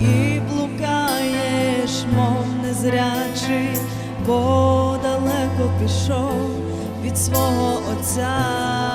і блукаєш, мов незрячий, бо далеко пішов від свого отця.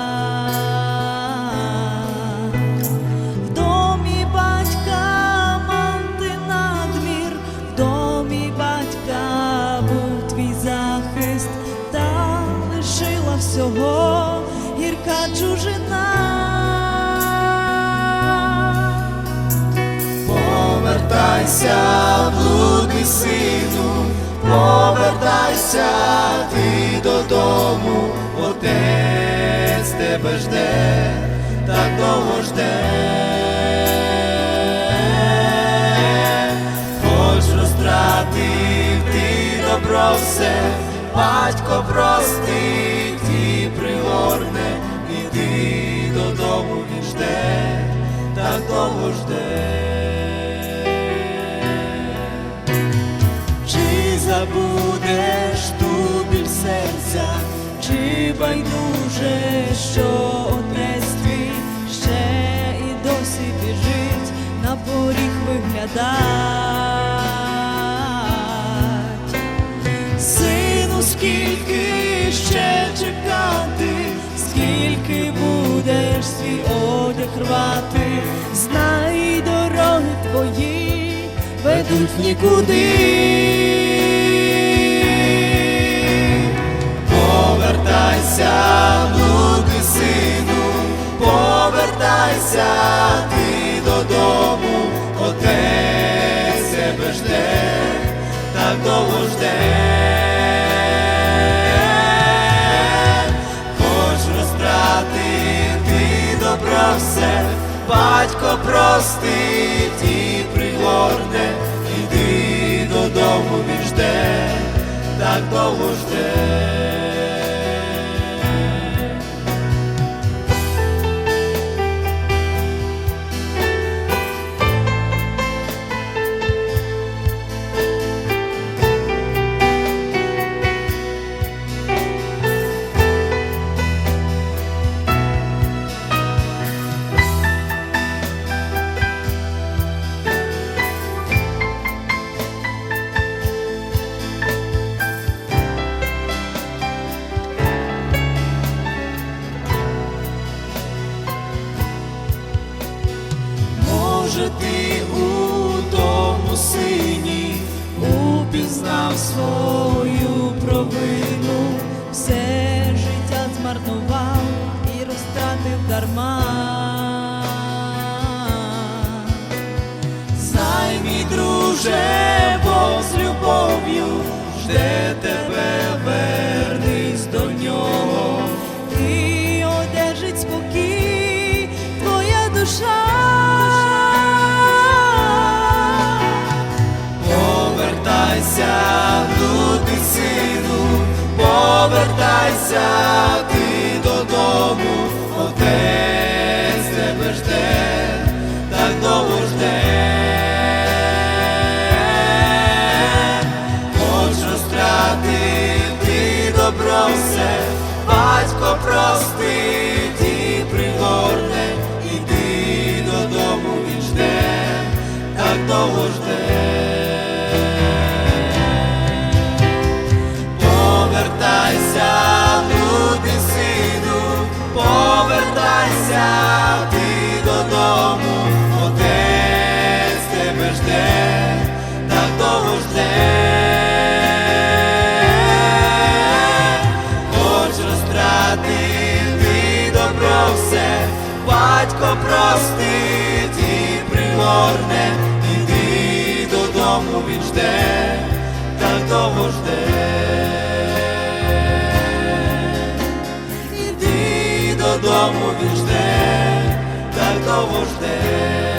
Повертайся, блудний сину, повертайся ти додому, отець тебе жде, так довго жде. Хоч розтратив ти добро все, батько простить і пригорне, іди додому він жде, так довго жде. Серця, Чи байдуже, що отець твій ще і досі біжить на поріг виглядать? Сину, скільки ще чекати, скільки будеш свій одяг рвати, знай дороги твої ведуть нікуди. Жде, так довго жде. Хоч розтратив ти добро все, батько простить і пригорне, іди додому він жде, так довго жде. Може, ти у тому сині упізнав свою провину, все життя змарнував і розтратив дарма. Знай, мій друже, Бог з любов'ю жде тебе, повертайся ти додому, отець тебе жде, так довго жде. Хоч ти добро все, батько простить і пригорне, іди додому він так довго. Повертайся ти додому, отець тебе жде, так довго жде. Хоч розтратив ти добро все, батько простить і пригорне, іди додому він жде, додому він жде, так довго жде.